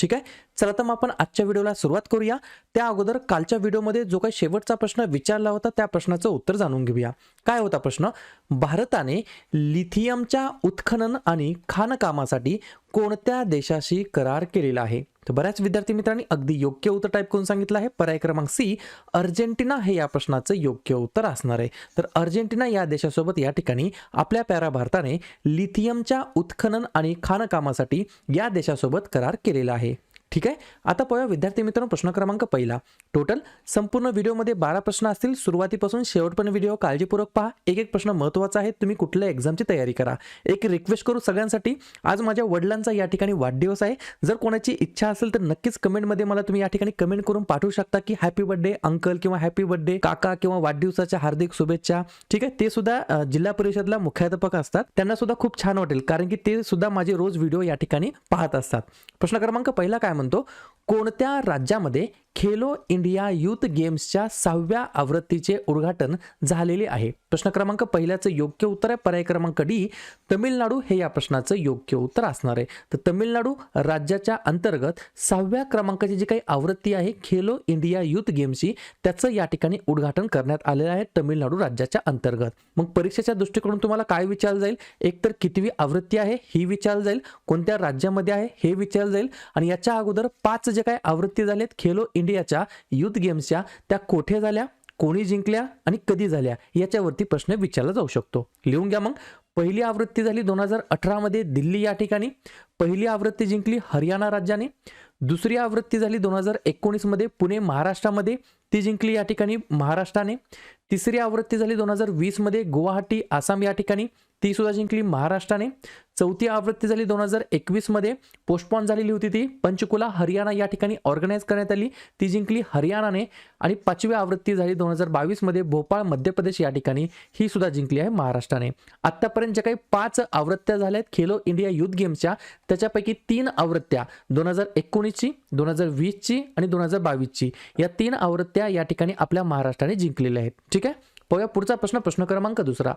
ठीक आहे? चला तर मग आपण आजच्या व्हिडिओला सुरुवात करूया. त्या अगोदर कालच्या व्हिडिओमध्ये जो काही शेवटचा प्रश्न विचारला होता त्या प्रश्नाचं उत्तर जाणून घेऊया. काय होता प्रश्न? भारताने लिथियमच्या उत्खनन आणि खाणकामासाठी कोणत्या देशाशी करार केलेला आहे? तर बऱ्याच विद्यार्थी मित्रांनी अगदी योग्य उत्तर टाईप करून सांगितलं आहे. पर्याय क्रमांक सी अर्जेंटिना हे या प्रश्नाचं योग्य उत्तर असणार आहे. तर अर्जेंटिना या देशासोबत या ठिकाणी आपल्या पॅरा भारताने लिथियमच्या उत्खनन आणि खाणकामासाठी या देशासोबत करार केलेला आहे. ठीक आहे? आता पाहूया विद्यार्थी मित्रांनो प्रश्न क्रमांक पहिला. टोटल संपूर्ण व्हिडिओमध्ये बारा प्रश्न असतील. सुरुवातीपासून शेवटपर्यंत व्हिडिओ काळजीपूर्वक पहा. एक एक प्रश्न महत्त्वाचा आहे. तुम्ही कुठल्या एक्झामची तयारी करा. एक रिक्वेस्ट करू सगळ्यांसाठी. आज माझ्या वडिलांचा या ठिकाणी वाढदिवस आहे. जर कोणाची इच्छा असेल तर नक्कीच कमेंटमध्ये मला तुम्ही या ठिकाणी कमेंट करून पाठवू शकता की हॅपी बर्थडे अंकल किंवा हॅपी बर्थडे काका किंवा वाढदिवसाच्या हार्दिक शुभेच्छा. ठीक आहे? ते सुद्धा जिल्हा परिषदला मुख्याध्यापक असतात. त्यांना सुद्धा खूप छान वाटेल. कारण की ते सुद्धा माझे रोज व्हिडिओ या ठिकाणी पाहत असतात. प्रश्न क्रमांक पहिला काय म्हणतो कोणत्या राज्यामध्ये खेलो इंडिया युथ गेम्सच्या सहाव्या आवृत्तीचे उद्घाटन झालेले आहे? प्रश्न क्रमांक पहिल्याचं योग्य उत्तर आहे. पर्याय क्रमांक डी तमिळनाडू हे या प्रश्नाचं योग्य उत्तर असणार आहे. तर तमिळनाडू राज्याच्या अंतर्गत सहाव्या क्रमांकाची जी काही आवृत्ती आहे खेलो इंडिया युथ गेम्सची त्याचं या ठिकाणी उद्घाटन करण्यात आलेलं आहे तमिळनाडू राज्याच्या अंतर्गत. मग परीक्षेच्या दृष्टीकडून तुम्हाला काय विचारलं जाईल? एकतर कितवी आवृत्ती आहे ही विचारलं जाईल. कोणत्या राज्यामध्ये आहे हे विचारलं जाईल. आणि याच्या अगोदर पाच जे काय आवृत्ती झाल्यात खेलो इंडियाच्या युथ गेम्सच्या त्या कोठे झाल्या कोणी जिंकल्या आणि कधी झाल्या याच्यावरती प्रश्न विचारला जाऊ शकतो. लिहून घ्या मग. पहिली आवृत्ती झाली दोन हजार अठरामध्ये दिल्ली या ठिकाणी. पहिली आवृत्ती जिंकली हरियाणा राज्याने. दुसरी आवृत्ती झाली दोन हजार एकोणीसमध्ये पुणे महाराष्ट्रामध्ये. ती जिंकली या ठिकाणी महाराष्ट्राने. तिसरी आवृत्ती झाली दोन हजार वीसमध्ये गुवाहाटी आसाम या ठिकाणी. ती सुद्धा जिंकली महाराष्ट्राने. चौथी आवृत्ती झाली दोन हजार एकवीसमध्ये. पोस्टपॉन झालेली होती ती. पंचकुला हरियाणा या ठिकाणी ऑर्गनाईज करण्यात आली. ती जिंकली हरियाणाने. आणि पाचवी आवृत्ती झाली दोन हजार बावीसमध्ये भोपाळ मध्य प्रदेश या ठिकाणी. ही सुद्धा जिंकली आहे महाराष्ट्राने. आत्तापर्यंत ज्या काही पाच आवृत्त्या झाल्या आहेत खेलो इंडिया युथ गेम्सच्या त्याच्यापैकी तीन आवृत्त्या दोन हजार एकोणीसची दोन हजार वीसची आणि दोन हजार बावीसची या तीन आवृत्त्या या ठिकाणी आपल्या महाराष्ट्राने जिंकलेल्या आहेत. ठीक आहे पाहूया पुढचा प्रश्न प्रश्न क्रमांक दुसरा.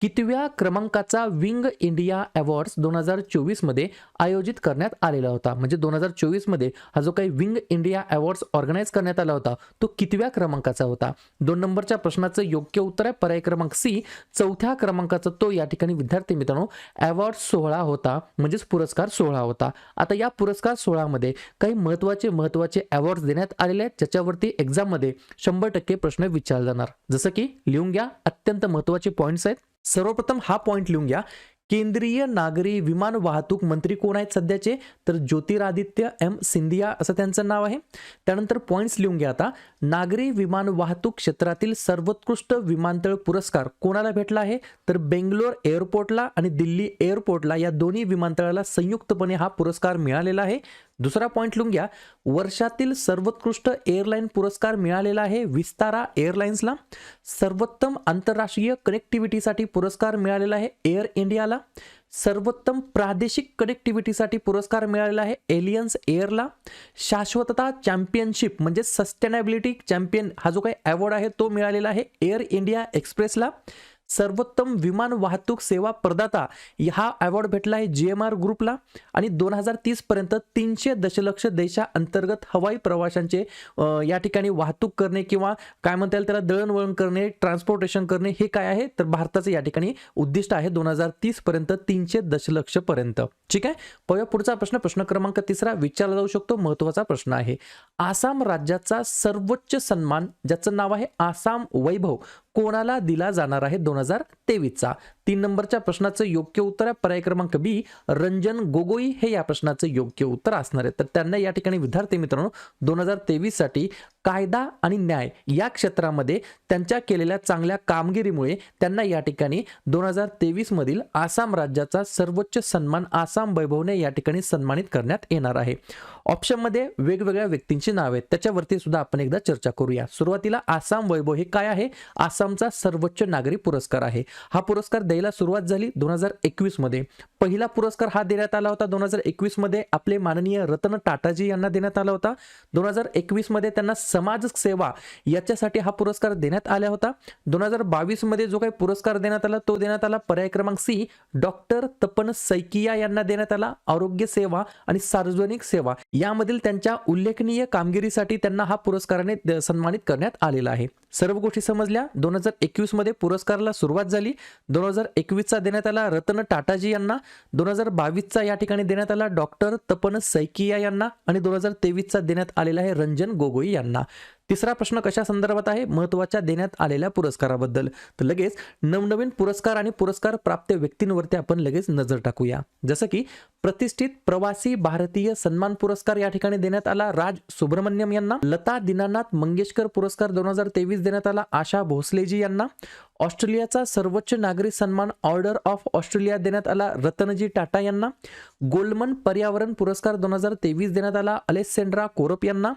कितव्या क्रमांकाचा विंग इंडिया अवॉर्ड्स दोन हजार चोवीसमध्ये आयोजित करण्यात आलेला होता? म्हणजे दोन हजार चोवीसमध्ये हा जो काही विंग इंडिया अवॉर्ड्स ऑर्गनाईज करण्यात आला होता तो कितव्या क्रमांकाचा होता? दोन नंबरच्या प्रश्नाचं योग्य उत्तर आहे. पर्याय क्रमांक सी चौथ्या क्रमांकाचा तो या ठिकाणी विद्यार्थी मित्रांनो अवॉर्ड सोहळा होता म्हणजेच पुरस्कार सोहळा होता. आता या पुरस्कार सोहळ्यामध्ये काही महत्त्वाचे महत्त्वाचे अवॉर्ड्स देण्यात आलेले आहेत ज्याच्यावरती एक्झाममध्ये शंभर टक्के प्रश्न विचारले जाणार. जसं की लिहून घ्या. अत्यंत महत्त्वाचे पॉईंट्स आहेत. सर्वप्रथम हा पॉईंट लिहून घ्या. केंद्रीय नागरी विमान वाहतूक मंत्री कोण आहेत सध्याचे? तर ज्योतिरादित्य एम. सिंधिया असं त्यांचं नाव आहे. त्यानंतर पॉईंट्स लिहून घ्या आता. नागरी विमान वाहतूक क्षेत्रातील सर्वोत्कृष्ट विमानतळ पुरस्कार कोणाला भेटला आहे? तर बेंगलोर एअरपोर्टला आणि दिल्ली एअरपोर्टला या दोन्ही विमानतळाला संयुक्तपणे हा पुरस्कार मिळालेला आहे. दुसरा पॉईंट लिहून घ्या. वर्षातील सर्वोत्कृष्ट एअरलाईन पुरस्कार मिळालेला आहे विस्तारा एअरलाइन्सला सर्वोत्तम आंतरराष्ट्रीय कनेक्टिव्हिटीसाठी पुरस्कार मिळालेला आहे एअर इंडियाला सर्वोत्तम प्रादेशिक कनेक्टिव्हिटीसाठी पुरस्कार मिळालेला आहे एलियन्स एअरला शाश्वतता चॅम्पियनशिप म्हणजे सस्टेनेबिलिटी चॅम्पियन हा जो काही अवॉर्ड आहे तो मिळालेला आहे एअर इंडिया एक्सप्रेसला सर्वोत्तम विमान वाहतूक सेवा प्रदाता हा अवॉर्ड भेटला आहे जी एम आर ग्रुपला आणि दोन हजार तीसपर्यंत तीनशे दशलक्ष देशाअंतर्गत हवाई प्रवाशांचे या ठिकाणी वाहतूक करणे किंवा काय म्हणता येईल त्याला दळणवळण करणे ट्रान्सपोर्टेशन करणे हे काय आहे? तर भारताचं या ठिकाणी उद्दिष्ट आहे दोन हजार तीसपर्यंत तीनशे दशलक्षपर्यंत ठीक आहे? पहिला पुढचा प्रश्न. प्रश्न क्रमांक तिसरा विचारला जाऊ शकतो. महत्त्वाचा प्रश्न आहे. आसाम राज्याचा सर्वोच्च सन्मान ज्याचं नाव आहे आसाम वैभव. कोणाला दिला जाणार आहे दोन हजार तेवीसचा? तीन नंबरच्या प्रश्नाचं योग्य उत्तर आहे. पर्याय क्रमांक बी रंजन गोगोई हे या प्रश्नाचं योग्य उत्तर असणार आहे. तर त्यांना या ठिकाणी विद्यार्थी मित्रांनो दोन हजार तेवीससाठी कायदा आणि न्याय या क्षेत्रामध्ये त्यांच्या केलेल्या चांगल्या कामगिरीमुळे त्यांना या ठिकाणी दोन हजार तेवीस मधील आसाम राज्याचा सर्वोच्च सन्मान आसाम वैभवने या ठिकाणी सन्मानित करण्यात येणार आहे. ऑप्शनमध्ये वेगवेगळ्या व्यक्तींची नाव आहेत. त्याच्यावरती सुद्धा आपण एकदा चर्चा करूया. सुरुवातीला आसाम वैभव हे काय आहे? आसामचा सर्वोच्च नागरी पुरस्कार आहे. हा पुरस्कार द्यायला सुरुवात झाली दोन हजार एकवीसमध्ये. पहिला पुरस्कार हा देण्यात आला होता दोन हजार एकवीसमध्ये. आपले माननीय रतन टाटाजी यांना देण्यात आला होता. दोन हजार एकवीसमध्ये त्यांना समाज सेवा याच्यासाठी हा पुरस्कार देण्यात आला होता. दोन हजार बावीसमध्ये जो काही पुरस्कार देण्यात आला तो देण्यात आला पर्याय क्रमांक सी डॉक्टर तपन सैकिया यांना देण्यात आला. आरोग्य सेवा आणि सार्वजनिक सेवा यामधील त्यांच्या उल्लेखनीय कामगिरीसाठी त्यांना हा पुरस्काराने द- सन्मानित करण्यात आलेला आहे. सर्व गोष्टी समजल्या. दोन हजार एकवीसमध्ये पुरस्काराला सुरुवात झाली. दोन हजार एकवीसचा देण्यात आला रतन टाटाजी यांना. दोन हजार बावीसचा या ठिकाणी देण्यात आला डॉक्टर तपन सैकिया यांना. आणि दोन हजार तेवीसचा देण्यात आलेला आहे रंजन गोगोई यांना. तिसरा प्रश्न कशा संदर्भात आहे? महत्त्वाच्या देण्यात आलेल्या पुरस्काराबद्दल. तर लगेच नवनवीन पुरस्कार आणि पुरस्कार प्राप्त व्यक्तींवरती आपण लगेच नजर टाकूया. जसं की प्रतिष्ठित प्रवासी भारतीय सन्मान पुरस्कार या ठिकाणी देण्यात आला. राज सुब्रमण्यम यांना. लता दीनानाथ मंगेशकर पुरस्कार दोन हजार तेवीस देण्यात आला. आशा भोसलेजी यांना. ऑस्ट्रेलियाचा सर्वोच्च नागरी सन्मान ऑर्डर ऑफ ऑस्ट्रेलिया देण्यात आला. रतनजी टाटा यांना. गोल्डमन पर्यावरण पुरस्कार दोन हजार तेवीस देण्यात आला. अलेक्सेंड्रा कोरप यांना.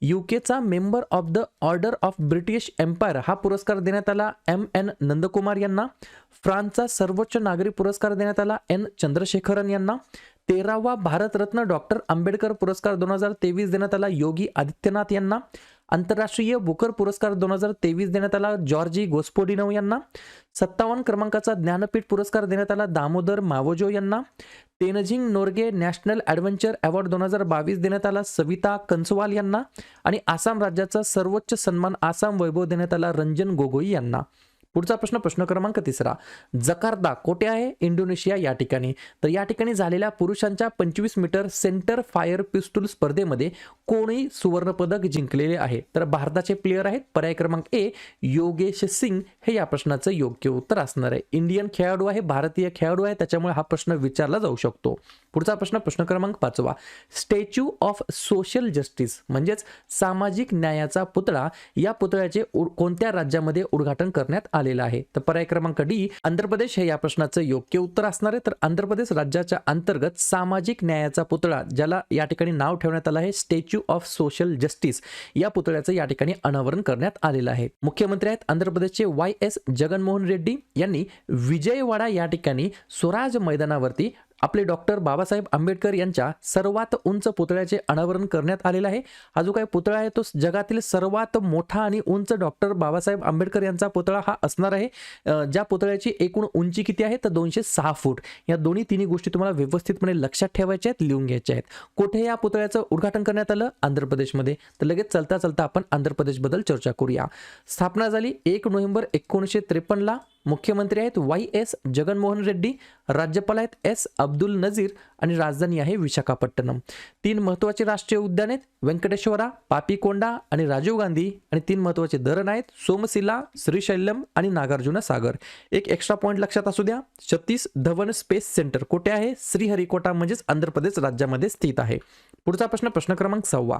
युकेचा member of the Order of British Empire हा पुरस्कार देण्यात आला. एम एन नंदकुमार यांना. फ्रान्सचा सर्वोच्च नागरी पुरस्कार देण्यात आला. एन चंद्रशेखरन यांना. तेरावा भारतरत्न डॉक्टर आंबेडकर पुरस्कार दोन हजार तेवीस देण्यात आला. योगी आदित्यनाथ यांना. आंतरराष्ट्रीय बुकर पुरस्कार दोन हजार तेवीस देण्यात आला. जॉर्जी गोस्पोडिनो यांना. सत्तावन्न क्रमांकाचा ज्ञानपीठ पुरस्कार देण्यात आला. दामोदर मावोजो यांना. Tenzing Norgay national adventure award दोन हजार बावीस देण्यात आला. सविता कंसवाल यांना. आणि आसाम राज्याचा सर्वोच्च सन्मान आसाम वैभव देण्यात आला. रंजन गोगोई यांना. पुढचा प्रश्न प्रश्न क्रमांक तिसरा. जकार्दा कोठे आहे? इंडोनेशिया या ठिकाणी. तर या ठिकाणी झालेल्या पुरुषांच्या पंचवीस मीटर सेंटर फायर पिस्तूल स्पर्धेमध्ये कोणी सुवर्णपदक जिंकलेले आहे. तर भारताचे प्लेयर आहेत. पर्याय क्रमांक ए योगेश सिंग. हे या प्रश्नाचं योग्य उत्तर असणार आहे. इंडियन खेळाडू आहे भारतीय खेळाडू आहे त्याच्यामुळे हा प्रश्न विचारला जाऊ शकतो. पुढचा प्रश्न प्रश्न क्रमांक पाचवा. स्टॅच्यू ऑफ सोशल जस्टिस म्हणजेच सामाजिक न्यायाचा पुतळा या पुतळ्याचे उ- कोणत्या राज्यामध्ये उद्घाटन करण्यात आले? आलेला आहे. तर पर्याय क्रमांक डी आंध्र प्रदेश हे या प्रश्नाचं योग्य उत्तर असणार आहे. तर आंध्र प्रदेश राज्याच्या अंतर्गत सामाजिक न्यायाचा पुतळा ज्याला या ठिकाणी नाव ठेवण्यात आलं आहे स्टॅच्यू ऑफ सोशल जस्टिस या पुतळ्याचं या ठिकाणी अनावरण करण्यात आलेलं आहे. मुख्यमंत्री आहेत आंध्र प्रदेशचे वाय एस जगनमोहन रेड्डी यांनी विजयवाडा या ठिकाणी स्वराज मैदानावरती आपले डॉक्टर बाबासाहेब आंबेडकर यांच्या सर्वात उंच पुतळ्याचे अनावरण करण्यात आलेलं आहे. हा जो काही पुतळा आहे तो जगातील सर्वात मोठा आणि उंच डॉक्टर बाबासाहेब आंबेडकर यांचा पुतळा हा असणार आहे. ज्या पुतळ्याची एकूण उंची किती आहे तर दोनशे सहा फूट. या दोन्ही तिन्ही गोष्टी तुम्हाला व्यवस्थितपणे लक्षात ठेवायच्या आहेत लिहून घ्यायच्या आहेत. कुठे या पुतळ्याचं उद्घाटन करण्यात आलं? आंध्र प्रदेशमध्ये. तर लगेच चलता चलता आपण आंध्र प्रदेशबद्दल चर्चा करूया. स्थापना झाली एक नोव्हेंबर एकोणीसशे त्रेपन्नला. मुख्यमंत्री आहेत वाय एस जगनमोहन रेड्डी राज्यपाल आहेत एस अब्दुल नझीर आणि राजधानी आहे विशाखापट्टणम. तीन महत्त्वाचे राष्ट्रीय उद्यान आहेत व्यंकटेश्वरा पापीकोंडा आणि राजीव गांधी आणि तीन महत्त्वाचे धरण आहेत सोमशिला श्रीशैल्यम आणि नागार्जुन सागर. एक एक्स्ट्रा पॉईंट लक्षात असू द्या छत्तीस धवन स्पेस सेंटर कुठे आहे? श्रीहरिकोटा म्हणजेच आंध्र प्रदेश राज्यामध्ये स्थित आहे. पुढचा प्रश्न प्रश्न क्रमांक सहावा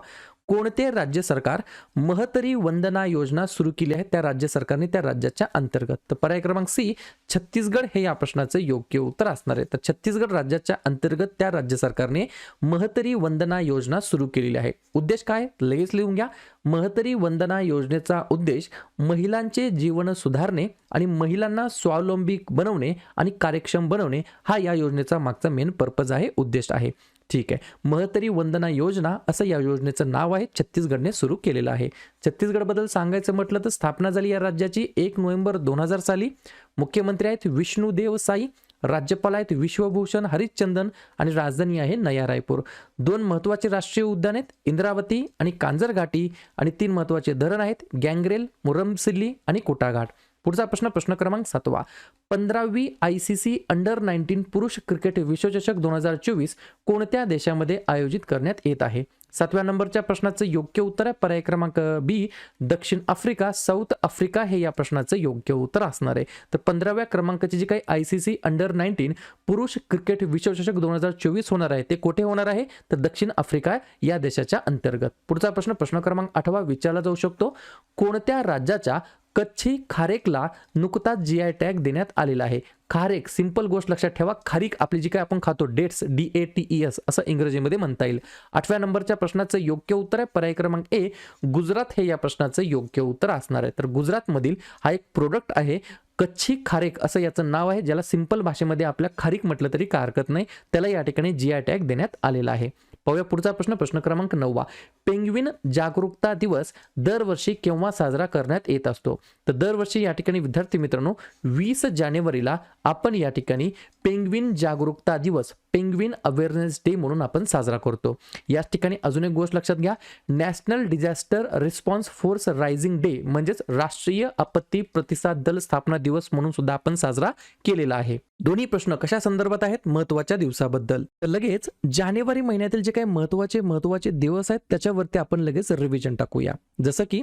कोणते राज्य सरकार महतरी वंदना योजना सुरू केली आहे? त्या राज्य सरकारने त्या राज्याच्या अंतर्गत. तर पर्याय क्रमांक सी छत्तीसगड हे या प्रश्नाचं योग्य उत्तर असणार आहे. तर छत्तीसगड राज्याच्या अंतर्गत त्या राज्य सरकारने महतरी वंदना योजना सुरू केलेली आहे. उद्देश काय लगेच लिहून घ्या. महतरी वंदना योजनेचा उद्देश महिलांचे जीवन सुधारणे आणि महिलांना स्वावलंबी बनवणे आणि कार्यक्षम बनवणे हा या योजनेचा मागचा मेन पर्पज आहे उद्देश आहे. ठीक आहे. महतरी वंदना योजना असं या योजनेचं नाव आहे. छत्तीसगडने सुरू केलेलं आहे. छत्तीसगडबद्दल सांगायचं म्हटलं तर स्थापना झाली या राज्याची एक नोव्हेंबर दोन हजार साली. मुख्यमंत्री आहेत विष्णुदेव साई राज्यपाल आहेत विश्वभूषण हरिश्चंदन आणि राजधानी आहे नया रायपूर. दोन महत्त्वाचे राष्ट्रीय उद्यान आहेत इंद्रावती आणि कांजरघाटी. आणि तीन महत्त्वाचे धरण आहेत गँग्रेल मुरमसिल्ली आणि कोटाघाट. पुढचा प्रश्न प्रश्न क्रमांक सातवा. पंधरावी I C C under nineteen पुरुष क्रिकेट विश्वचषक दोन हजार चोवीस कोणत्या देशामध्ये आयोजित करण्यात येत आहे? सातव्या नंबरच्या प्रश्नाचं योग्य उत्तर आहे. पर्याय क्रमांक बी दक्षिण आफ्रिका साऊथ आफ्रिका हे या प्रश्नाचं योग्य उत्तर असणार आहे. तर पंधराव्या क्रमांकाची जी काही I C C under nineteen पुरुष क्रिकेट विश्वचषक दोन हजार चोवीस होणार आहे ते कुठे होणार आहे? तर दक्षिण आफ्रिका या देशाच्या अंतर्गत. पुढचा प्रश्न प्रश्न क्रमांक आठवा विचारला जाऊ शकतो. कोणत्या राज्याच्या कच्छी खारेकला नुकताच जी आय टॅग देण्यात आलेला आहे. खारेक सिंपल गोष्ट लक्षात ठेवा. खारीक आपली जी काय आपण खातो dates D A T E S असं इंग्रजीमध्ये म्हणता येईल. आठव्या नंबरच्या प्रश्नाचं योग्य उत्तर आहे. पर्याय क्रमांक ए गुजरात हे या प्रश्नाचं योग्य उत्तर असणार आहे. तर गुजरातमधील हा एक प्रोडक्ट आहे कच्छी खारेक असं याचं नाव आहे ज्याला सिंपल भाषेमध्ये आपल्या खारीक म्हटलं तरी काय हरकत नाही. त्याला या ठिकाणी जी आय टॅग देण्यात आलेला आहे. पाहूया पुढचा प्रश्न प्रश्न क्रमांक नववा. पेंग्विन जागरूकता दिवस दरवर्षी केव्हा साजरा करण्यात येत असतो? तर दरवर्षी या ठिकाणी विद्यार्थी मित्रांनो वीस जानेवारीला आपण या ठिकाणी पेंग्विन जागरूकता दिवस पेंग्विन अवेअरनेस डे म्हणून आपण साजरा करतो. याच ठिकाणी अजून एक गोष्ट लक्षात घ्या. National disaster response force raising day म्हणजेच राष्ट्रीय आपत्ती प्रतिसाद दल स्थापना दिवस म्हणून सुद्धा आपण साजरा केलेला आहे. दोन्ही प्रश्न कशा संदर्भात आहेत? महत्त्वाच्या दिवसाबद्दल. तर लगेच जानेवारी महिन्यातील जे काही महत्त्वाचे महत्त्वाचे दिवस आहेत त्याच्यावरती आपण लगेच रिव्हिजन टाकूया. जसं की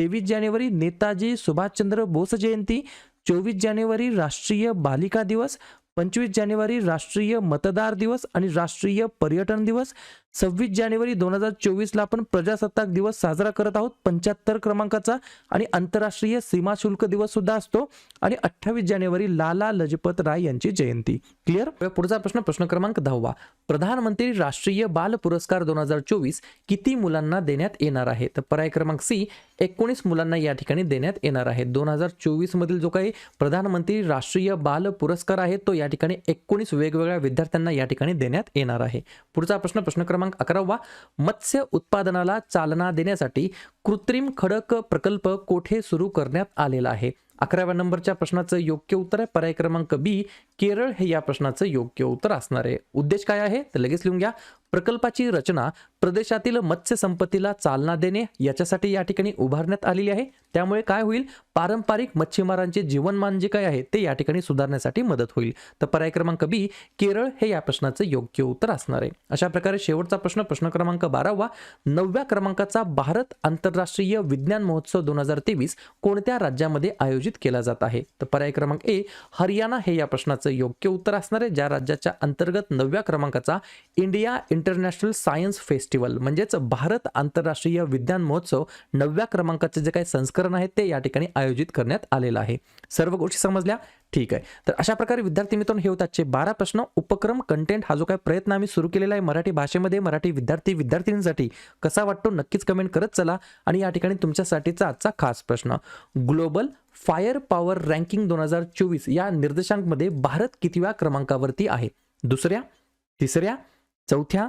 तेवीस जानेवारी नेताजी सुभाषचंद्र बोस जयंती चोवीस जानेवारी राष्ट्रीय बालिका दिवस पंचवीस जानेवारी राष्ट्रीय मतदार दिवस आणि राष्ट्रीय पर्यटन दिवस सव्वीस जानेवारी दोन हजार चोवीसला आपण प्रजासत्ताक दिवस साजरा करत आहोत. पंच्याहत्तर क्रमांकाचा आणि आंतरराष्ट्रीय सीमा शुल्क दिवस सुद्धा असतो. आणि अठ्ठावीस जानेवारी लाला लजपत राय यांची जयंती. क्लिअर पुढचा प्रश्न प्रश्न क्रमांक दहावा. प्रधानमंत्री राष्ट्रीय बाल पुरस्कार दोन हजार चोवीस किती मुलांना देण्यात येणार आहे? तर पर्याय क्रमांक सी एकोणीस मुलांना या ठिकाणी देण्यात येणार आहे. दोन हजार चोवीस मधील जो काही प्रधानमंत्री राष्ट्रीय बाल पुरस्कार आहे तो या ठिकाणी एकोणीस वेगवेगळ्या विद्यार्थ्यांना या ठिकाणी देण्यात येणार आहे. पुढचा प्रश्न प्रश्न क्रमांक अकरावा मत्स्य उत्पादनाला चालना देण्यासाठी कृत्रिम खडक प्रकल्प कोठे सुरू करण्यात आलेला आहे? अकराव्या नंबरच्या प्रश्नाचं योग्य उत्तर आहे. पर्याय क्रमांक बी केरळ. हे या प्रश्नाचं योग्य उत्तर असणार आहे. उद्देश काय आहे? तर लगेच लिहून घ्या. प्रकल्पाची रचना प्रदेशातील मत्स्य संपत्तीला चालना देणे याच्यासाठी या ठिकाणी उभारण्यात आलेली आहे. त्यामुळे काय होईल? पारंपरिक मच्छीमारांचे जीवनमान जे काय आहे? ते या ठिकाणी सुधारण्यासाठी मदत होईल. तर पर्याय क्रमांक बी केरळ हे या प्रश्नाचं योग्य उत्तर असणार आहे. अशा प्रकारे शेवटचा प्रश्न प्रश्न क्रमांक बारावा नवव्या क्रमांकाचा भारत आंतरराष्ट्रीय विज्ञान महोत्सव दोन हजार तेवीस कोणत्या राज्यामध्ये आयोजित केला जात आहे? तर पर्याय क्रमांक ए हरियाणा हे या प्रश्नाचं योग्य उत्तर असणार आहे. ज्या राज्याच्या अंतर्गत नवव्या क्रमांकाचा India international science fest festival म्हणजेच भारत आंतरराष्ट्रीय विज्ञान महोत्सव नवव्या क्रमांकाचे जे काही संस्करण आहे ते या ठिकाणी आयोजित करण्यात आलेलं आहे. सर्व गोष्टी समजल्या? ठीक आहे. तर अशा प्रकारे विद्यार्थी मित्रांनो हे होत आजचे बारा प्रश्न. उपक्रम कंटेंट हा जो काही प्रयत्न आम्ही सुरू केलेला आहे मराठी भाषेमध्ये मराठी विद्यार्थी विद्यार्थिनींसाठी कसा वाटतो नक्कीच कमेंट करत चला. आणि या ठिकाणी तुमच्यासाठीचा आजचा खास प्रश्न. ग्लोबल फायर पॉवर रँकिंग दोन हजार चोवीस या निर्देशांकमध्ये भारत कितव्या क्रमांकावरती आहे? दुसऱ्या तिसऱ्या चौथ्या